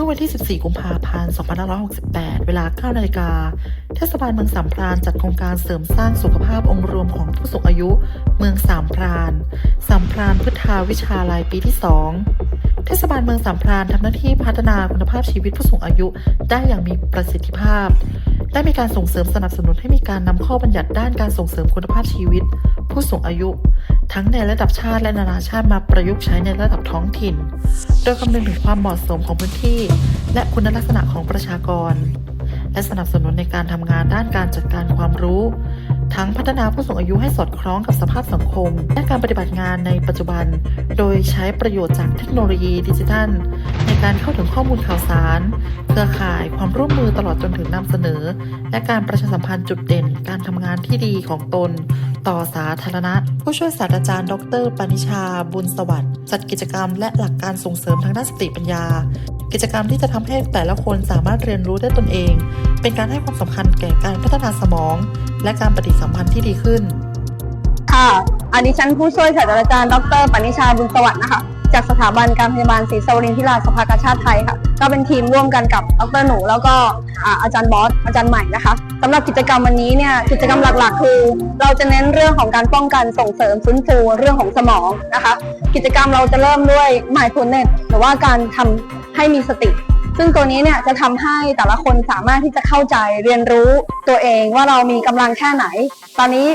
มื่อวันที่ 14 กุมภาพันธ์ 2568 เวลา 9 นาฬิกา เทศบาลเมืองสามพรานจัดโครงการเสริมสร้างสุขภาพองค์รวมของผู้สูงอายุเมืองสามพรานสามพรานพุทธาวิชาลัยปีที่ 2 เทศบาลเมืองสามพรานทำหน้าที่พัฒนาคุณภาพชีวิตผู้สูงอายุได้อย่างมีประสิทธิภาพ ได้มีการส่งเสริมสนับสนุนให้มีการนำข้อบัญญัติด้านการส่งเสริมคุณภาพชีวิต ผู้สูงอายุ ทั้งในระดับชาติและนานาชาติมาประยุกต์ใช้ในระดับท้องถิ่น โดยคำนึงถึงความเหมาะสมของพื้นที่ และคุณลักษณะของประชากร และสนับสนุนในการทำงานด้านการจัดการความรู้ ทั้งพัฒนาผู้สูงอายุให้สอดคล้องกับสภาพสังคม และการปฏิบัติงานในปัจจุบัน โดยใช้ประโยชน์จากเทคโนโลยีดิจิทัล ในการเข้าถึงข้อมูลข่าวสาร เครือข่ายความร่วมมือตลอดจนถึงนำเสนอ และการประชาสัมพันธ์จุดเด่น การทำงานที่ดีของตน ต่อสาธารณะ ผู้ช่วยศาสตราจารย์ ดรปณิชา บุญสวัสดิ์จัดกิจกรรมและหลักการส่งเสริมทางด้านสติปัญญา กิจกรรมที่จะทำให้แต่ละคนสามารถเรียนรู้ได้ตนเอง เป็นการให้ความสำคัญแก่การพัฒนาสมอง และการปฏิสัมพันธ์ที่ดีขึ้น ค่ะอันนี้ฉันผู้ช่วยศาสตราจารย์ ดรปณิชาบุญสวัสดิ์นะคะ จากสถาบันการพยาบาลศรีสวรินทิราสภากาชาติไทยค่ะ ก็เป็นทีมร่วมกันกับดรหนู แล้วก็อาจารย์บอสอาจารย์ใหม่นะคะสำหรับกิจกรรมวันนี้เนี่ยกิจกรรมหลักๆ คือ เราจะเน้นเรื่องของการป้องกันส่งเสริมฟื้นฟูเรื่องของสมองนะคะ กิจกรรมเราจะเริ่มด้วย mindfulness หรือว่าการทำให้มีสติซึ่งตัวนี้เนี่ยจะทำให้แต่ละคนสามารถที่จะเข้าใจเรียนรู้ตัวเองว่าเรามีกำลังแค่ไหน ตอนนี้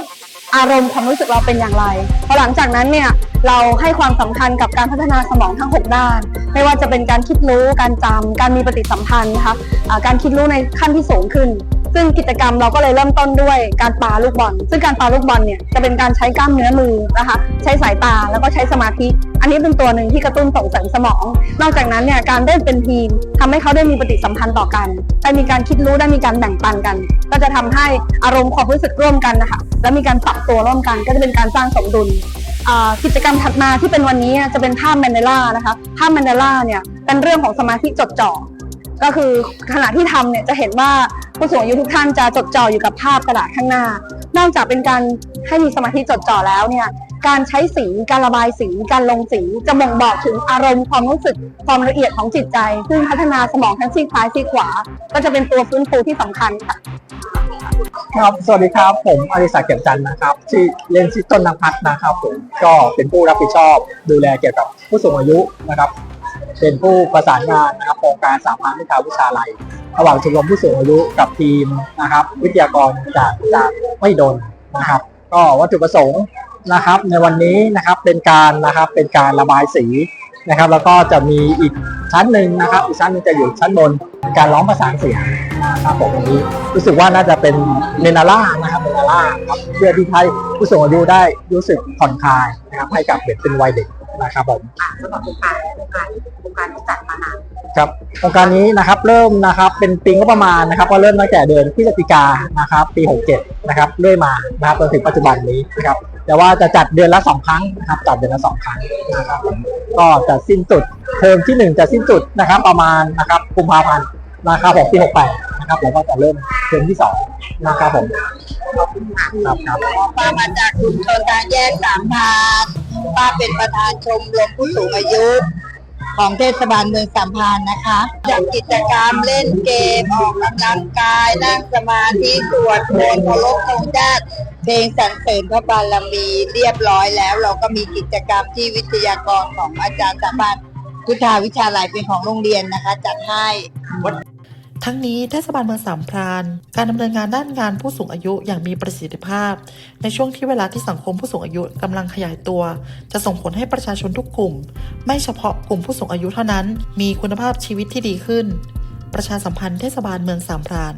อารมณ์ความรู้สึกเราเป็นอย่างไรพอหลังจากนั้นเนี่ยเราให้ความสำคัญกับการพัฒนาสมองทั้ง 6 ด้าน ไม่ว่าจะเป็นการคิดรู้การจำการมีปฏิสัมพันธ์นะคะะการคิดรู้ในขั้นที่สูงขึ้น ซึ่งกิจกรรมเราก็เลยเริ่มต้นด้วยการปาลูกบอล ซึ่งการปาลูกบอลเนี่ยจะเป็นการใช้กล้ามเนื้อมือนะคะ ใช้สายตาแล้วก็ใช้สมาธิ อันนี้เป็นตัวหนึ่งที่กระตุ้นส่งเสริมสมอง นอกจากนั้นเนี่ยการเล่นเป็นทีมทำให้เขาได้มีปฏิสัมพันธ์ต่อกัน ได้มีการคิดรู้ได้มีการแบ่งปันกัน ก็จะทำให้อารมณ์ความรู้สึกร่วมกันนะคะ และมีการปรับตัวร่วมกัน ก็จะเป็นการสร้างสมดุลกิจกรรมถัดมาที่เป็นวันนี้จะเป็นภาพแมนเดล่านะคะ ภาพแมนเดล่าเนี่ยเป็นเรื่องของสมาธิจดจ่อ ก็คือขณะที่ทำเนี่ยจะเห็นว่าผู้สูงอายุทุกท่านจะจดจ่ออยู่กับภาพกระดาษข้างหน้า นอกจากเป็นการให้มีสมาธิจดจ่อแล้วเนี่ยการใช้สีการระบายสีการลงสีจะบ่งบอกถึงอารมณ์ความรู้สึกความละเอียดของจิตใจ ซึ่งพัฒนาสมองทั้งซีกซ้ายซีกขวา ก็จะเป็นตัวฟื้นฟูที่สำคัญค่ะครับ สวัสดีครับ ผมอริศักดิ์เก็บจันทร์นะครับชื่อเล่นชื่อต้นนภัสนะครับผมก็เป็นผู้รับผิดชอบดูแลเกี่ยวกับผู้สูงอายุนะครับ เป็นผู้ประสานงานนะครับโครงการสามพันวิชาวิชาลัย ระหว่างชมรมผู้สูงอายุกับทีมนะครับ วิทยากรจากจากไม่ดนนะครับ ก็วัตถุประสงค์นะครับ ในวันนี้นะครับเป็นการนะครับเป็นการระบายสีนะครับ แล้วก็จะมีอีกชั้นหนึ่งนะครับ อีกชั้นนึงจะอยู่ชั้นบนเป็นการร้องประสานเสียงนะครับผมวันนี้รู้สึกว่าน่าจะเป็นเมนาล่านะครับเมนาล่าครับเพื่อที่ให้ผู้สูงอายุได้รู้สึกผ่อนคลายนะครับให้กับเด็กเป็นวัยเด็ก นะครับผมสำหรับโครงการโครงการโครงการที่จัดมานานครับโครงการนี้นะครับเริ่มนะครับเป็นปีงบประมาณนะครับ ก็เริ่มตั้งแต่เดือนพฤศจิกานะครับ ปี 67 นะครับเรื่อยมานะครับจนถึงปัจจุบันนี้นะครับ แต่ว่าจะจัดเดือนละสองครั้งนะครับจัดเดือนละสองครั้งนะครับผมก็จะสิ้นสุดเทอมที่หนึ่งจะสิ้นสุดนะครับ ประมาณนะครับกุมภาพันธ์นะครับของปี 68 นะครับแล้วก็จะเริ่มเทอมที่สองนะครับผมครับครับป้ามาจากชุมชนทางแยกสามพราน ป้าเป็นประธานชมรมผู้สูงอายุ ของเทศบาลเมืองสามพรานนะคะจัดกิจกรรมเล่นเกมออกกำลังกายนั่งสมาธิสวดมนต์เคารพธงชาติเพลงสรรเสริญพระบารมีเรียบร้อยแล้ว เราก็มีกิจกรรมที่วิทยากรของอาจารย์สามพรานพุทธาวิชาลัยเป็นของโรงเรียนนะคะจัดให้ ทั้งนี้เทศบาลเมืองสามพรานการดำเนินงานด้านงานผู้สูงอายุอย่างมีประสิทธิภาพ ในช่วงที่เวลาที่สังคมผู้สูงอายุกำลังขยายตัว จะส่งผลให้ประชาชนทุกกลุ่ม ไม่เฉพาะกลุ่มผู้สูงอายุเท่านั้น มีคุณภาพชีวิตที่ดีขึ้น ประชาสัมพันธ์เทศบาลเมืองสามพราน